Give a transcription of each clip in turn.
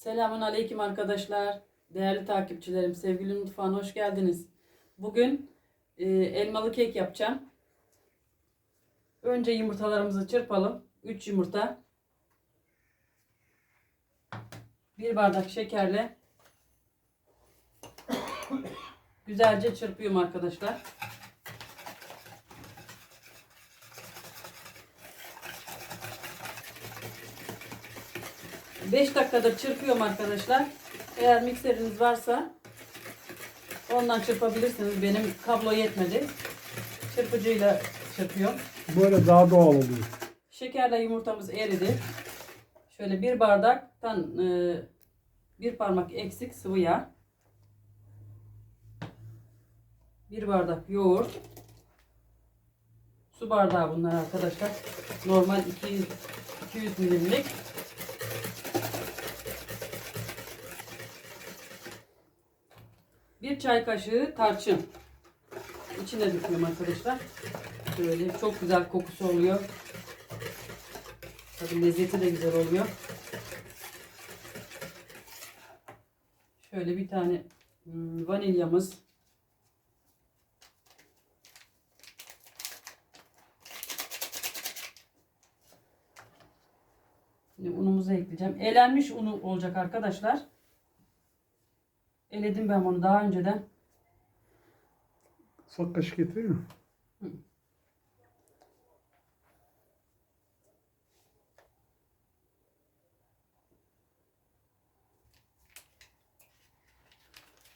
Selamun Aleyküm arkadaşlar. Değerli takipçilerim, sevgili mutfağına hoş geldiniz. Bugün e, elmalı kek yapacağım. Önce yumurtalarımızı çırpalım. 3 yumurta. 1 bardak şekerle güzelce çırpıyorum arkadaşlar. Beş dakikada çırpıyorum arkadaşlar. Eğer mikseriniz varsa ondan çırpabilirsiniz. Benim kablo yetmedi. Çırpıcıyla çırpıyorum. Böyle daha doğal oluyor. Şekerle yumurtamız eridi. Şöyle bir bardaktan e, bir parmak eksik sıvı yağ. Bir bardak yoğurt. Su bardağı bunlar arkadaşlar. Normal 200 200 milimlik. Bir çay kaşığı tarçın. İçine döküyorum arkadaşlar. Böyle çok güzel kokusu oluyor. Tabii lezzeti de güzel oluyor. Şöyle bir tane hmm, vanilyamız. Şimdi unumuzu ekleyeceğim. Elenmiş unu olacak arkadaşlar. Eledim ben bunu daha önceden. Sak kaşık getireyim mi?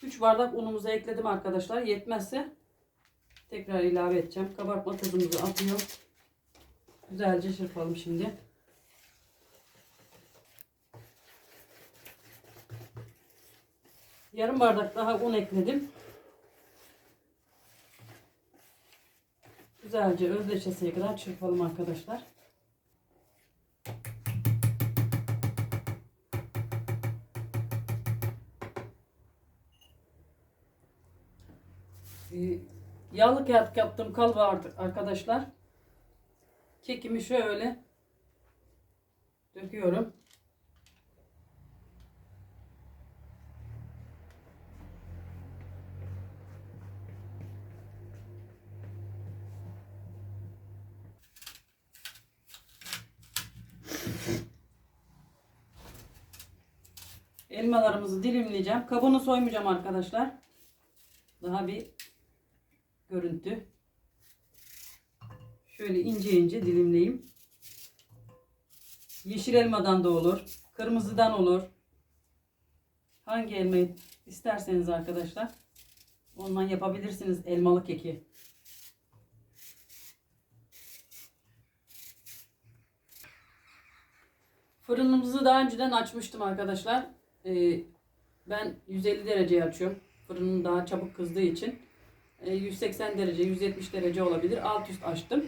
Üç bardak unumuzu ekledim arkadaşlar. Yetmezse tekrar ilave edeceğim. Kabartma tozumuzu atıyorum. Güzelce çırpalım şimdi. Yarım bardak daha un ekledim. Güzelce özleşesiye kadar çırpalım arkadaşlar. Ee, Yağlı kağıt yaptığım kal vardı arkadaşlar. Kekimi şöyle döküyorum. Elmalarımızı dilimleyeceğim. Kabuğunu soymayacağım arkadaşlar. Daha bir görüntü. Şöyle ince ince dilimleyeyim. Yeşil elmadan da olur. Kırmızıdan olur. Hangi elmayı isterseniz arkadaşlar. Ondan yapabilirsiniz elmalı keki. Fırınımızı daha önceden açmıştım arkadaşlar. Ee, ben 150 dereceye açıyorum. Fırının daha çabuk kızdığı için. Ee, 180 derece, 170 derece olabilir. Alt üst açtım.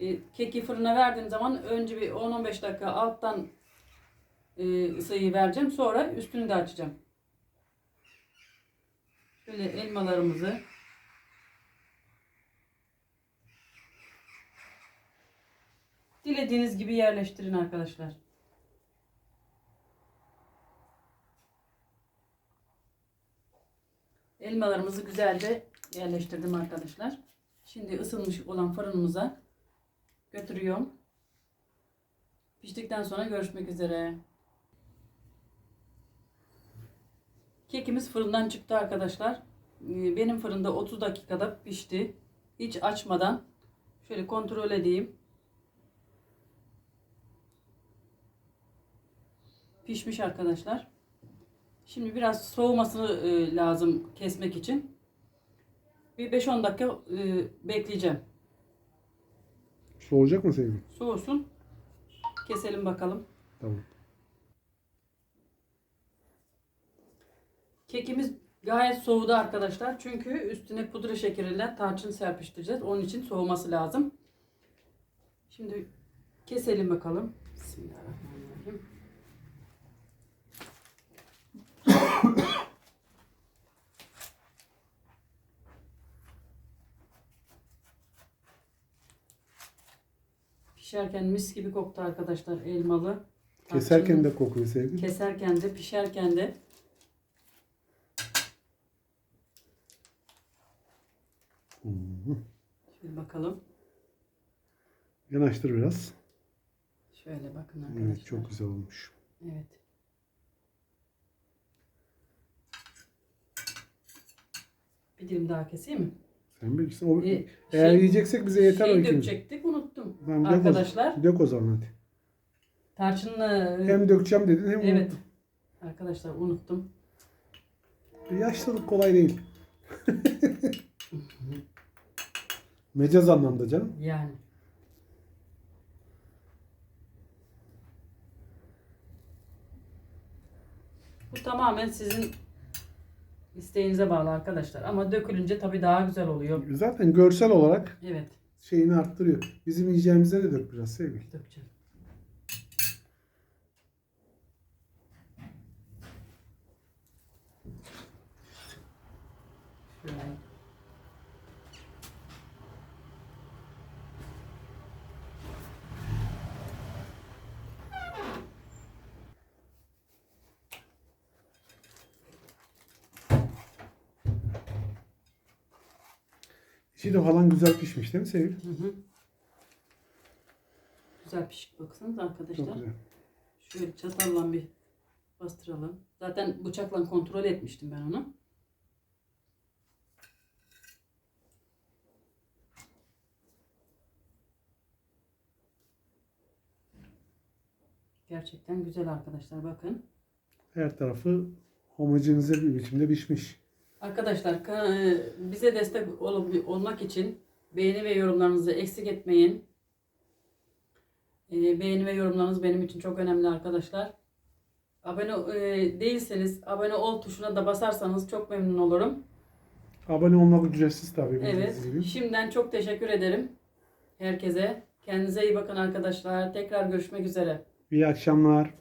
Ee, keki fırına verdiğim zaman önce bir 10-15 dakika alttan e, ısıyı vereceğim. Sonra üstünü de açacağım. Şöyle elmalarımızı dilediğiniz gibi yerleştirin arkadaşlar. Elmalarımızı güzelce yerleştirdim arkadaşlar. Şimdi ısınmış olan fırınımıza götürüyorum. Piştikten sonra görüşmek üzere. Kekimiz fırından çıktı arkadaşlar. Ee, Benim fırında 30 dakikada pişti. Hiç açmadan şöyle kontrol edeyim. Pişmiş arkadaşlar. Şimdi biraz soğumasını e, lazım kesmek için. Bir 5-10 dakika e, bekleyeceğim. Soğuyacak mı sevgilim? Soğusun. Keselim bakalım. Tamam. Kekimiz gayet soğudu arkadaşlar. Çünkü üstüne pudra şekeriyle tarçın serpiştireceğiz. Onun için soğuması lazım. Şimdi keselim bakalım. Bismillahirrahmanirrahim. Pişerken mis gibi koktu arkadaşlar elmalı. Keserken de kokuyor sevgili. Keserken de pişerken de. Hı. Şöyle bakalım. Yanaştır biraz. Şöyle bakın arkadaşlar. Evet çok güzel olmuş. Evet. Bir dilim daha keseyim mi? Sen bilirsin. O, Ee, eğer şey- yiyeceksek bize yeter o şey ikinci. dökecektik unuttum. Tamam, dök o- Arkadaşlar Dök o zaman hadi. tarçınlı Hem dökeceğim dedin hem evet. unuttum. Arkadaşlar unuttum. Yaşlılık kolay değil. Mecaz anlamda canım. Yani. Bu tamamen sizin isteğinize bağlı arkadaşlar. Ama dökülünce tabii daha güzel oluyor. Zaten görsel olarak Evet. şeyini arttırıyor. Bizim yiyeceğimize de dök biraz sevgili. Dökeceğim. Şöyle. İçi de falan güzel pişmiş değil mi sevgili? Hı hı. Güzel pişik baksanız arkadaşlar. Çok güzel. Şöyle çatalla bir bastıralım. Zaten bıçakla kontrol etmiştim ben onu. Gerçekten güzel arkadaşlar bakın. Her tarafı homojenize bir biçimde pişmiş. Arkadaşlar ka- e, bize destek ol- olmak için beğeni ve yorumlarınızı eksik etmeyin. E, Beğeni ve yorumlarınız benim için çok önemli arkadaşlar. Abone e, değilseniz abone ol tuşuna da basarsanız çok memnun olurum. Abone olmak ücretsiz tabii. Evet. gibi. Şimdiden çok teşekkür ederim herkese. Kendinize iyi bakın arkadaşlar. Tekrar görüşmek üzere. İyi akşamlar.